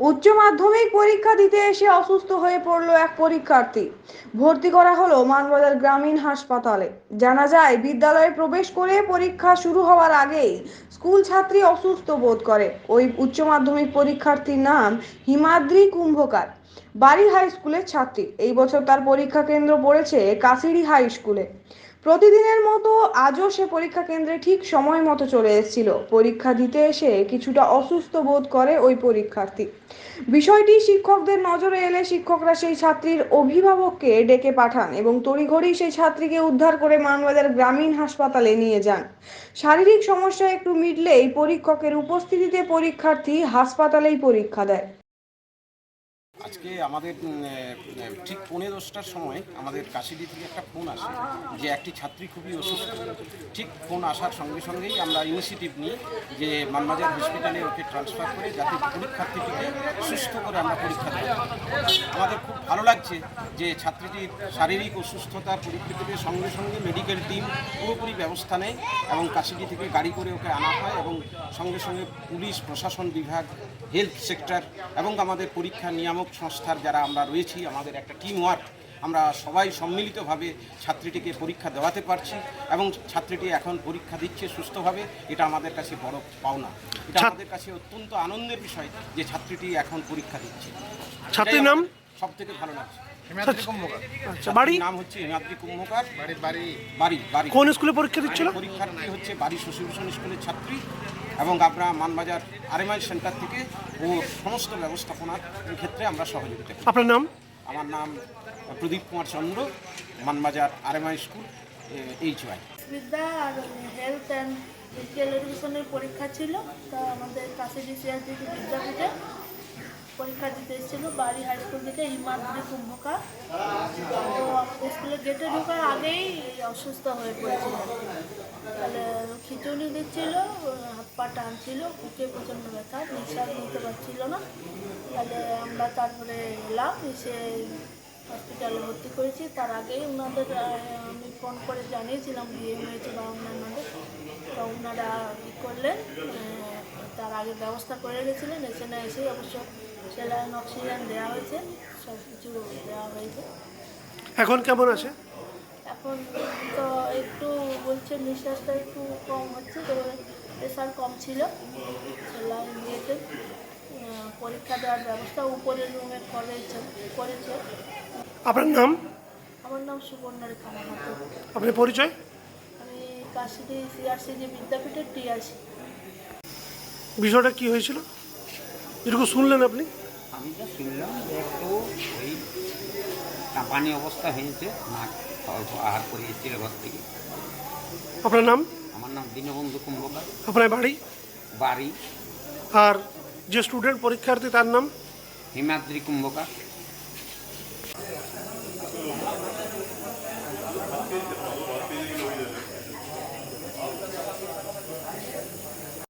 উচ্চ মাধ্যমিক পরীক্ষা দিতে এসে অসুস্থ হয়ে পড়ল এক পরীক্ষার্থী। ভর্তি করা হলো মানবাজার গ্রামীণ হাসপাতালে। জানা যায়, বিদ্যালয়ে প্রবেশ করে পরীক্ষা শুরু হওয়ার আগেই স্কুল ছাত্রী অসুস্থ বোধ করে। ওই উচ্চ মাধ্যমিক পরীক্ষার্থীর নাম হিমাদ্রি কুম্ভকার, বাড়ি হাই স্কুলের ছাত্রী। এই বছর তার পরীক্ষা কেন্দ্র পড়েছে কাশিড়ি হাই স্কুলে। প্রতিদিনের মতো আজও সে পরীক্ষা কেন্দ্রে ঠিক সময় মতো চলে এসেছিল। পরীক্ষা দিতে এসে কিছুটা অসুস্থ বোধ করে ওই পরীক্ষার্থী। বিষয়টি শিক্ষকদের নজরে এলে শিক্ষকরা সেই ছাত্রীর অভিভাবককে ডেকে পাঠান এবং তড়িঘড়ি সেই ছাত্রীকে উদ্ধার করে মানবাজার গ্রামীণ হাসপাতালে নিয়ে যান। শারীরিক সমস্যা একটু মিটলেই পরীক্ষকের উপস্থিতিতে পরীক্ষার্থী হাসপাতালেই পরীক্ষা দেয়। আজকে আমাদের ঠিক পৌনে দশটার সময় আমাদের কাশিডি থেকে একটা ফোন আসে যে একটি ছাত্রী খুবই অসুস্থ। ঠিক ফোন আসার সঙ্গে সঙ্গেই আমরা ইনিশিয়েটিভ নিই যে মানবাজার হসপিটালে ওকে ট্রান্সফার করে যাতে পরীক্ষার্থীটিকে সুস্থ করে আমরা পরীক্ষা দিই আমাদের খুব ভালো লাগছে যে ছাত্রীটির শারীরিক অসুস্থতার পরিপ্রেক্ষিতে সঙ্গে সঙ্গে মেডিকেল টিম পুরোপুরি ব্যবস্থা নেয় এবং কাশিডি থেকে গাড়ি করে ওকে আনা হয় এবং সঙ্গে সঙ্গে পুলিশ, প্রশাসন বিভাগ হেলথ সেক্টর এবং আমাদের পরীক্ষা নিয়ামক সংস্থার যারা আমরা রয়েছি আমাদের একটা টিম ওয়ার্ক আমরা সবাই সম্মিলিতভাবে ছাত্রীটিকে পরীক্ষা দেওয়াতে পারছি এবং ছাত্রীটি এখন পরীক্ষা দিচ্ছে সুস্থভাবে এটা আমাদের কাছে বড় পাওনা। এটা আমাদের কাছে অত্যন্ত আনন্দের বিষয় যে ছাত্রীটি এখন পরীক্ষা দিচ্ছে। ছাত্রীর নাম? সব থেকে ভালো লাগছে। আচ্ছা বাড়ি? নাম হচ্ছে হিমাদ্রি কুম্ভকার। বাড়ি বাড়ি। বাড়ি বাড়ি। কোন স্কুলে পরীক্ষা দিচ্ছিল? পরীক্ষার্থী হচ্ছে বাড়ি শশীভূষণ স্কুলের ছাত্রী। এবং আমরা মানবাজার আরএমআই সেন্টার থেকে ও সমস্ত ব্যবস্থাপনার ক্ষেত্রে আমরা সহযোগিতা করি। আপনার নাম? আমার নাম Pradip Kumar Chandra Manbazar RMI school H Y বিদ্যা আর হেলথ অ্যান্ড ফিজিক্যাল এডুকেশনের পরীক্ষা ছিল তা আমাদের কাছে ডিসিআর থেকে বিদ্যাপীঠে পরীক্ষা দিতে এসেছিল বাড়ি হাই স্কুল থেকে হিমাদ্রি কুম্ভকার। তো আমাদের স্কুলের গেটে ঢোকার আগেই অসুস্থ হয়ে পড়েছিল। তাহলে খিচুড়ি দিচ্ছিল পা টানছিল বুকে প্রচণ্ড ব্যথা নিঃশ্বাস নিতে পারছিল না। তাহলে আমরা তারপরে এলাম এসে হসপিটালে ভর্তি করেছি। তার আগেই ওনাদের আমি ফোন করে জানিয়েছিলাম বিয়ে হয়েছে বা অন্যান্যদের। তো ওনারা ই করলেন? তার আগে ব্যবস্থা করে গেছিলেন এখানে এসে অবশ্য সেলাইন অক্সিজেন দেওয়া হয়েছে সব কিছু দেওয়া হয়েছে। এখন কেমন আছে? এখন তো একটু বলছে নিঃশ্বাসটা একটু কম হচ্ছে তো প্রেশার কম ছিল। সেলাইন দিয়েছে পরীক্ষা দেওয়ার ব্যবস্থা উপরের রুমে করেছে করেছে। আপনার নাম? আমার নাম সুবর্ণা রেখা মাহাতো আপনার পরিচয়? আমি কাশিদি সিআরসিজি বিদ্যাপীঠের টিআরসি বিষয়টা কি হয়েছিল? যেটুকু শুনলেন আপনি? আমি যা শুনলাম যে একটু ওই কাঁপানি অবস্থা হয়েছে অল্প আহার করে এসেছিল ঘর থেকে। আপনার নাম? আমার নাম দীনবন্ধু কুম্ভকার। আপনার বাড়ি? বাড়ি। আর যে স্টুডেন্ট পরীক্ষার্থী তার নাম? হিমাদ্রি কুম্ভকার।